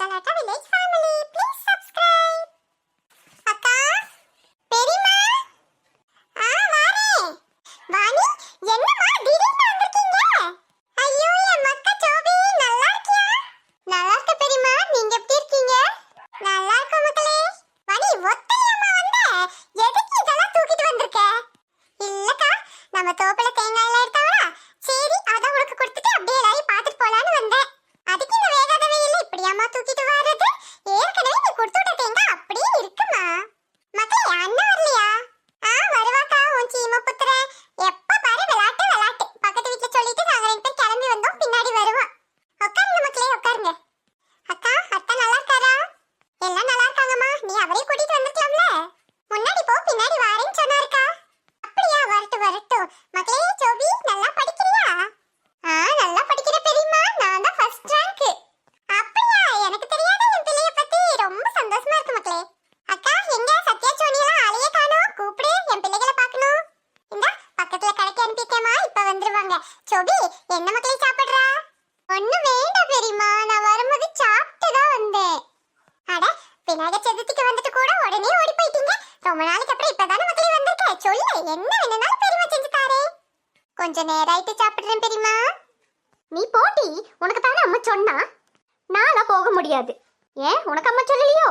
Color Combination Vinayagar சதுர்த்திக்கு வந்துட்டு கூட உடனே ஓடி போயிட்டீங்க. ரொம்ப நாளைக்கு அப்புறம் இப்பதானே மக்களே வந்திருக்க. சொல்லு என்ன வேணும்னாலும் பெரியமா செஞ்சு தாரே கொஞ்ச நேரம் ஆயிட்டு சாப்பிடுறேன் பெரியமா நீ போட்டி உனக்கு தானே அம்மா சொன்னா? நானா போக முடியாது. ஏன் உனக்கு அம்மா சொல்லலையோ?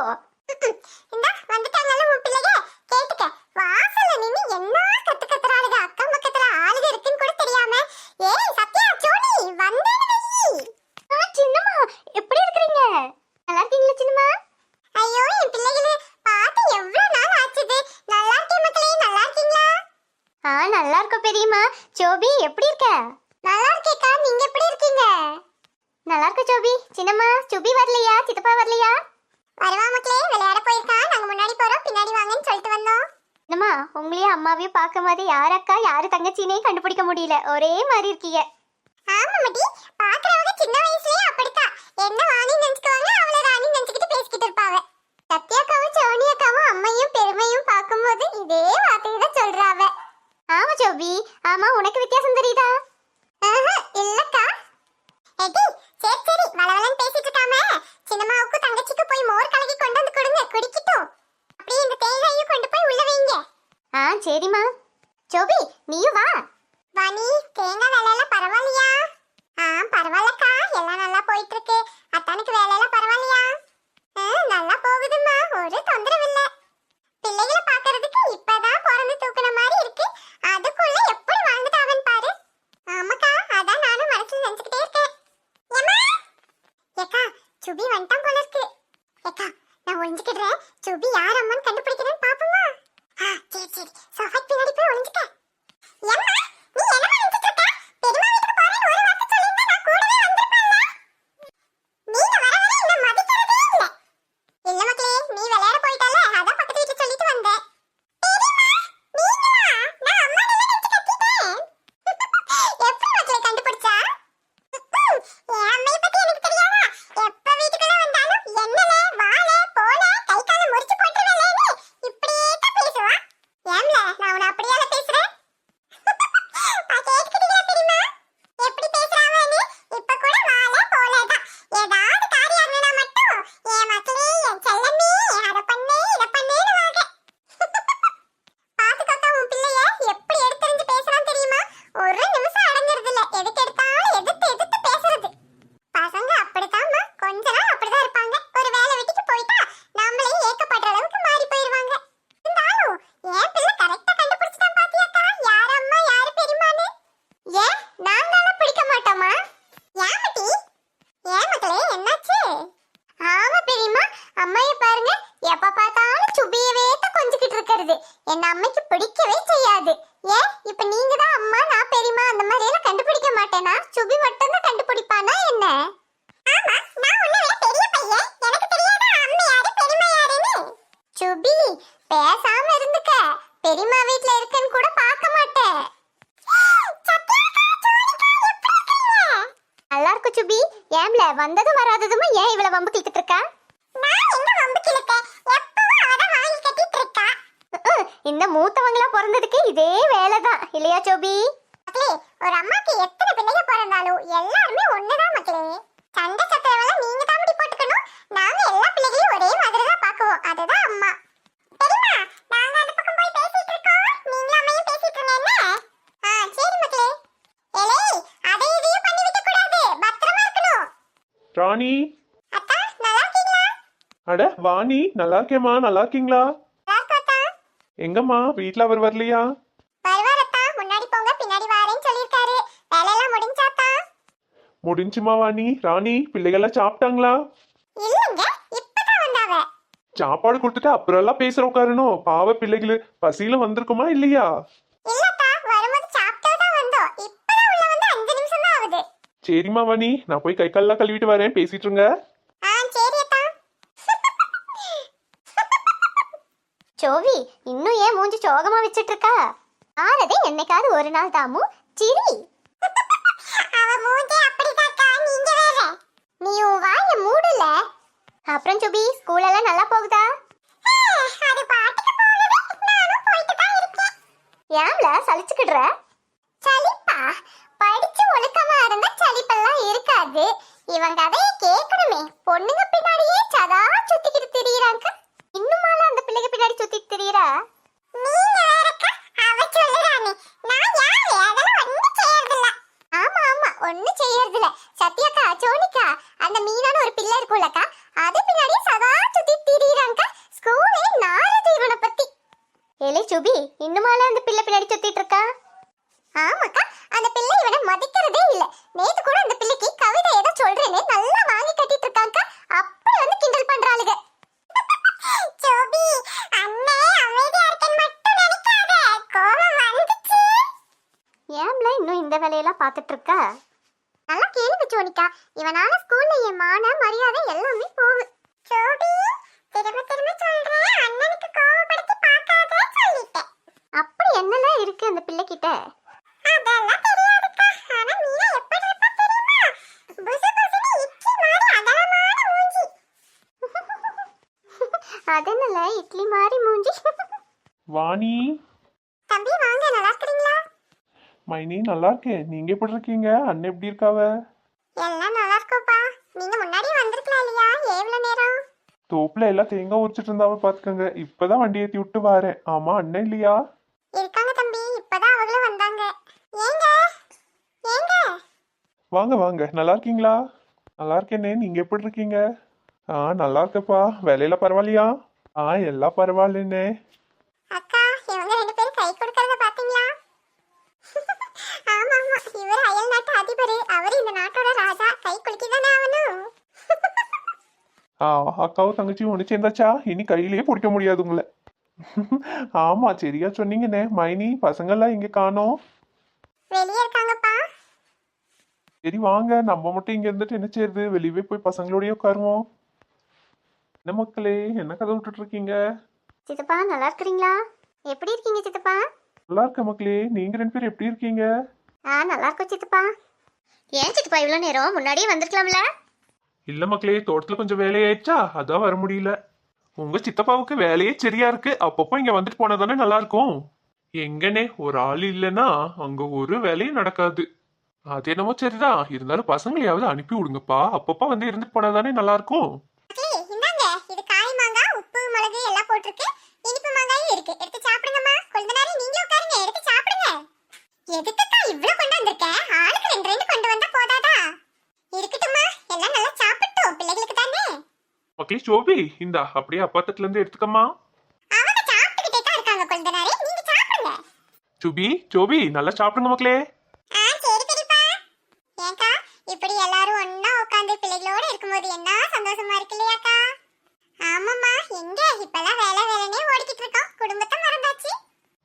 இந்த வந்துட்டாங்கல்ல உன் பிள்ளைங்க கேட்டுக்க வாசல்ல நின்னு என்ன கத்து கத்துறாளுக அக்கம் பக்கத்துல ஆளுக இருக்குன்னு கூட தெரியாம. ஏய் சத்திய சோனி வந்தேன்னு வெயி சின்னம்மா எப்படி இருக்கீங்க நல்லா இருக்கீங்களா சின்னம்மா ஐயோ என் பிள்ளைகளே பார்த்து எவ்வளவு நாள் ஆச்சுது நல்லா இருக்கேன் மக்களே நல்லா இருக்கீங்களா ஆ நல்லா இருக்க பெரியம்மா? ஜோபி எப்படி இருக்க? நல்லா இருக்கேக்கா நீங்க எப்படி இருக்கீங்க? நல்லா இருக்க ஜோபி சின்னம்மா சுபி வரலையா? சித்தப்பா வரலையா? வருவா மக்களே விளையாட போயிருக்கா. நாங்க முன்னாடி போறோம் பின்னாடி வாங்கன்னு சொல்லிட்டு வந்தோம். என்னம்மா உங்களையும் அம்மாவையும் பார்க்கும் போது யார் அக்கா யாரு தங்கச்சினே கண்டுபிடிக்க முடியல. ஒரே மாதிரி இருக்கீங்க. ஆமா மடி பாக்குறவங்க சின்ன வயசுலயே அப்படித்தான். என்ன வாணி நினைச்சுக்குவாங்க அவளை ராணி நினைச்சுக்கிட்டு பேசிக்கிட்டு இருப்பாங்க. சத்யாக்காவும் சோனி அக்காவும் அம்மையும் பெருமையும் பார்க்கும்போது இதே வார்த்தையை ஆமா ஜோபி. ஆமா உனக்கு வித்தியாசம் தெரியுதா? இல்லக்கா. எடி சரி சரி வளவலன்னு பேசிட்டு இருக்காம சின்னம்மாவுக்கு தங்கச்சிக்கு போய் மோர் கலக்கி கொண்டு வந்து கொடுங்க குடிக்கட்டும். அப்படியே இந்த தேங்காயையும் கொண்டு போய் உள்ள வைங்க. ஆ சரிம்மா. ஜோபி நீயும் வா. வாணி தேங்காய் விலையெல்லாம் பரவாயில்லையா? ஆ பரவாயில்லக்கா எல்லாம் நல்லா போயிட்டு இருக்கு அத்தானுக்கு வேலையெல்லாம் ஏக்கா நான் ஒளிஞ்சுக்கிடுறேன் சுபி யார் அம்மன் கண்டுபிடிக்கிறேன்னு பாப்போமா? ஆ சரி சரி. சோஃபா பின்னாடி போய் ஒளிஞ்சுக்க. எம்மா நீ என்ன நினைச்சிட்டு இருக்க? பெரியம்மா வீட்டுக்கு போறேன்னு ஒரு வார்த்தை பெரியம்மா வீட்டுல இருக்கேன்னு கூட பார்க்க மாட்டேன். நல்லா இருக்கும் சுபி ஏம்ல வந்ததும் வராததும் ஏன் இவ்வளவு வம்பு கிழக்கிட்டு இருக்கா? இந்த மூத்தவங்களா பிறந்ததுக்கு இதே வேலைதான். இல்லையா சோபி? ஒரு அம்மாக்கு எத்தனை பிள்ளைங்க பிறந்தாலும் எல்லாருமே ஒண்ணுதான் மக்களே. சண்டை சத்திரம் நீங்க தான் போட்டுக்கணும். நாங்க எல்லா பிள்ளைகளையும் ஒரே மாதிரி தான் பாக்குவோம் அதுதான் அம்மா. இருக்கீங்களா அட வாணி நல்லா இருக்கேம்மா நல்லா இருக்கீங்களா எங்கம்மா வீட்ல அவர் வரலையா? முடிஞ்சுமா வாணி? ராணி பிள்ளைகள்லாம் சாப்பிட்டாங்களா? இல்லைங்க இப்பதான் வந்தாவ சாப்பாடு கொடுத்துட்டு அப்புறம் எல்லாம் பேசுற உட்காரணும். பாவ பிள்ளைகளு பசியில வந்திருக்குமா இல்லையா? சரிம்மா வாணி நான் போய் கை கால்லாம் கழுவிட்டு வரேன். பேசிட்டு இருங்க. சோவி இன்னும் ஏன் மூஞ்சி சோகமா வச்சிட்டு இருக்கா ஆறதே என்னைக்காவது ஒரு நாள் தாமு? சிரி. அவ மூஞ்சி அப்படிதாக்கா நீங்க வேற. நீ உன் வாய மூடல. அப்புறம் சுபி ஸ்கூல் எல்லாம் நல்லா போகுதா? அது பாட்டுக்கு போகுது நானும் போயிட்டு தான் இருக்கேன். ஏன்ல சலிச்சுக்கிடுற சலிப்பா படிச்சு ஒழுக்கமா இருந்தா சலிப்பெல்லாம் இருக்காது இவன் கதையை கேட்கணுமே பொண்ணுங்க பின்னாடியே சதா சுத்திக்கிட்டு திரியறாங்க இன்னுமால அந்த பிள்ளைங்க பின்னாடி சுத்திட்டு திரியறா நீங்க வேறக்கா அவ சொல்லுறானே நான் யாரு அதெல்லாம் ஒண்ணும் செய்யறதில்ல ஆமா ஆமா ஒண்ணும் செய்யறதில்ல சத்யாக்கா சோனிக்கா அந்த மீனான ஒரு பிள்ளை இருக்கும்லக்கா அது பின்னாடியே சதா சுத்தி திரியறாங்க ஸ்கூலே நாலு இவனை பத்தி ஏலே இன்னுமால அந்த பிள்ளை பின்னாடி சுத்திட்டு இருக்கா? ஆமாக்கா அந்த பிள்ளை இவனை மதிக்கிறதே இல்ல. நேத்து கூட அந்த பிள்ளைக்கு கவிதை ஏதோ சொல்றேன்னு நல்லா வாங்கி கட்டிட்டு இருக்காங்க அப்படி வந்து கிண்டல் பண்றாளுங்க ஜோபி அண்ணே அமைதியா இருக்கேன் மட்டும் நினைக்காத. கோபம் வந்துச்சு. ஏம்ல இன்னும் இந்த வேலையெல்லாம் பார்த்துட்டு இருக்கா? நல்லா கேளுங்க ஜோனிகா இவனால ஸ்கூல்ல என் மான மரியாதை எல்லாமே போகுது. ஜோபி திரும்ப திரும்ப சொல்றேன். அண்ணனுக்கு கோவப்படுத்தி சொல்லிட்டேன். அப்படி என்னலாம் இருக்கு அந்த பிள்ளைகிட்ட? அதெல்லாம் தெரியாதுக்கா ஆனா மீனா எப்படி இருப்பா தெரியுமா? புசு புசுன்னு இட்லி மாதிரி அகலமான மூஞ்சி. அதனால இட்லி மாதிரி மூஞ்சி. வாணி. தம்பி வாங்க. நல்லா இருக்கிறீங்களா? மைனி நல்லா இருக்கேன் நீங்க எப்படி இருக்கீங்க? அண்ணன் எப்படி இருக்காவ? தோப்புல எல்லாம் தேங்காய் உரிச்சிட்டு இருந்தாவ பாத்துக்கோங்க. இப்பதான் வண்டி ஏத்தி விட்டு வாரேன். ஆமா அண்ணன் இல்லையா? இருக்காங்க தம்பி. இப்பதான் அவங்களும் வந்தாங்க. ஏங்க? ஏங்க? வாங்க வாங்க. நல்லா இருக்கீங்களா? நல்லா இருக்கேனே. நீங்க எப்படி இருக்கீங்க? ஆ நல்லா இருக்கப்பா. வேலையில பரவாயில்லையா? ஆ எல்லாம் பரவாயில்லண்ணே அக்கா இவங்க ரெண்டு பேரும் கை கொடுக்கறத பாத்தீங்களா ஆமா ஆமா இவர் அயல் நாட்டு அதிபர் அவர் இந்த நாட்டோட ராஜா கை குலுக்கிதானே ஆகணும் ஆ அக்காவும் தங்கச்சியும் ஒன்று சேர்ந்தாச்சா? இனி கையிலேயே பிடிக்க முடியாது உங்களை. ஆமா சரியா சொன்னீங்கண்ணே. மைனி பசங்கள்லாம் இங்க காணோம். சரி வாங்க. நம்ம மட்டும் இங்க இருந்துட்டு என்ன செய்யுது வெளியவே போய் பசங்களோடய உட்காருவோம். என்ன மக்களே என்ன கதை விட்டுட்டு இருக்கீங்க சித்தப்பா நல்லா இருக்கிறீங்களா? எப்படி இருக்கீங்க சித்தப்பா? நல்லா இருக்க மக்களே. நீங்க ரெண்டு பேரும் எப்படி இருக்கீங்க? ஆ நல்லா இருக்கும் சித்தப்பா. ஏன் சித்தப்பா இவ்வளோ நேரம் முன்னாடியே வந்திருக்கலாம்ல? இல்ல மக்களே தோட்டத்துல கொஞ்சம் வேலையாயிடுச்சா அதான் வர முடியல. உங்க சித்தப்பாவுக்கு வேலையே சரியா இருக்கு. அப்பப்போ இங்க வந்துட்டு போனா தானே நல்லா இருக்கும். எங்கனே ஒரு ஆள் இல்லைன்னா அங்க ஒரு வேலையும் நடக்காது. அது என்னமோ சரிதான். இருந்தாலும் பசங்களையாவது அனுப்பி விடுங்கப்பா. அப்பப்போ வந்து இருந்துட்டு போனா தானே நல்லா இருக்கும். சோபி இந்தா அப்படியே அப்பாத்தத்துல இருந்து எடுத்துக்கம்மா. சுபி ஜோபி நல்லா சாப்பிடுங்க மக்களே. சரி இப்படி எல்லாரும் ஒண்ணா உட்கார்ந்து பிள்ளைகளோட இருக்கும்போது என்ன சந்தோஷமா இருக்கு இல்லையாக்கா? ஆமாம்மா எங்க? இப்பெல்லாம் வேலை வேலைனே ஓடிக்கிட்டு இருக்கோம். குடும்பத்தை மறந்தாச்சு.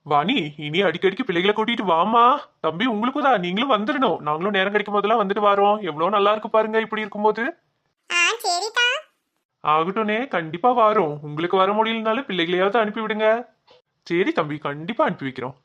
வாணி இனி அடிக்கடிக்கு பிள்ளைகளை கூட்டிட்டு வாமா தம்பி உங்களுக்கும் தான். நீங்களும் வந்துடணும். நாங்களும் நேரம் கிடைக்கும் போதெல்லாம் வந்துட்டு வரோம். எவ்வளவு நல்லா இருக்கு பாருங்க இப்படி இருக்கும்போது. ஆ சரிதா ஆகட்டும்னே கண்டிப்பா வரோம். உங்களுக்கு வர முடியலனாலும் பிள்ளைகளையாவது அனுப்பி விடுங்க சரி தம்பி கண்டிப்பா அனுப்பி வைக்கிறோம்.